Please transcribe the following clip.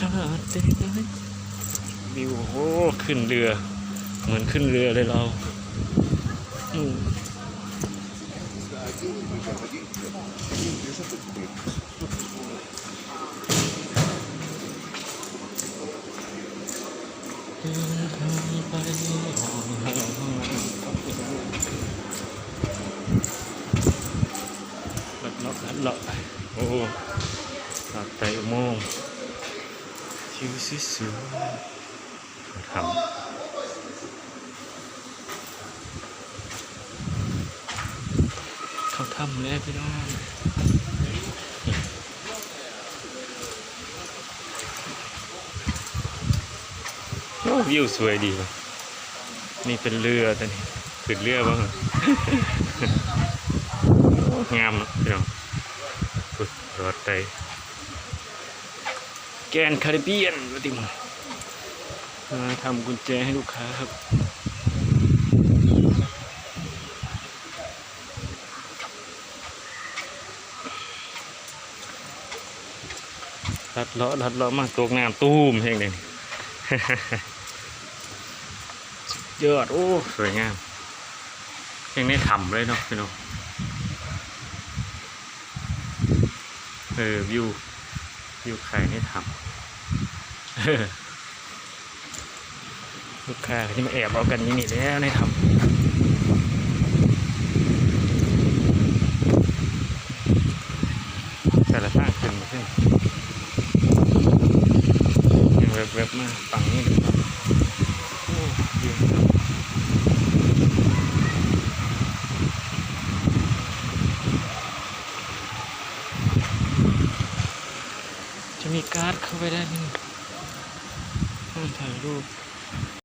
ชาติเป็นไงวิวโอ้ขึ้นเรือ เหมือนขึ้นเรือเลยเราอืมเดินทางไปลัดเลาะลัดเลาะโอ้ตากไตอุโมงค์ ชิวสวยๆทำเขาทำแล้วพี่น้องโอ้วิวสวยดีว่ะนี่เป็นเรือแต่นี่ขึ้นเรือบ้างงามเนะพี่น้องฝึกรอดไต แกนคาริเบียนว่าติมมาทำกุญแจให้ลูกค้าครับลัดเลาะลัดเลาะมาตกน้ำตู้มเฮงเลยสุดยอดโอ้สวยงามยังได้ทำเลยเนาะพี่น้องเออวิว วิวไข่ให้ทำลูกค้าที่มาแอบเอากันนี่นี่แล้วได้ทำแต่ละทางขึ้นมาขึ้นยังแวบๆมาฝั่งนี้ดีกว่าโอ้เย็นจะ มีการ์ดเข้าไปได้ไหมถ่ายรูป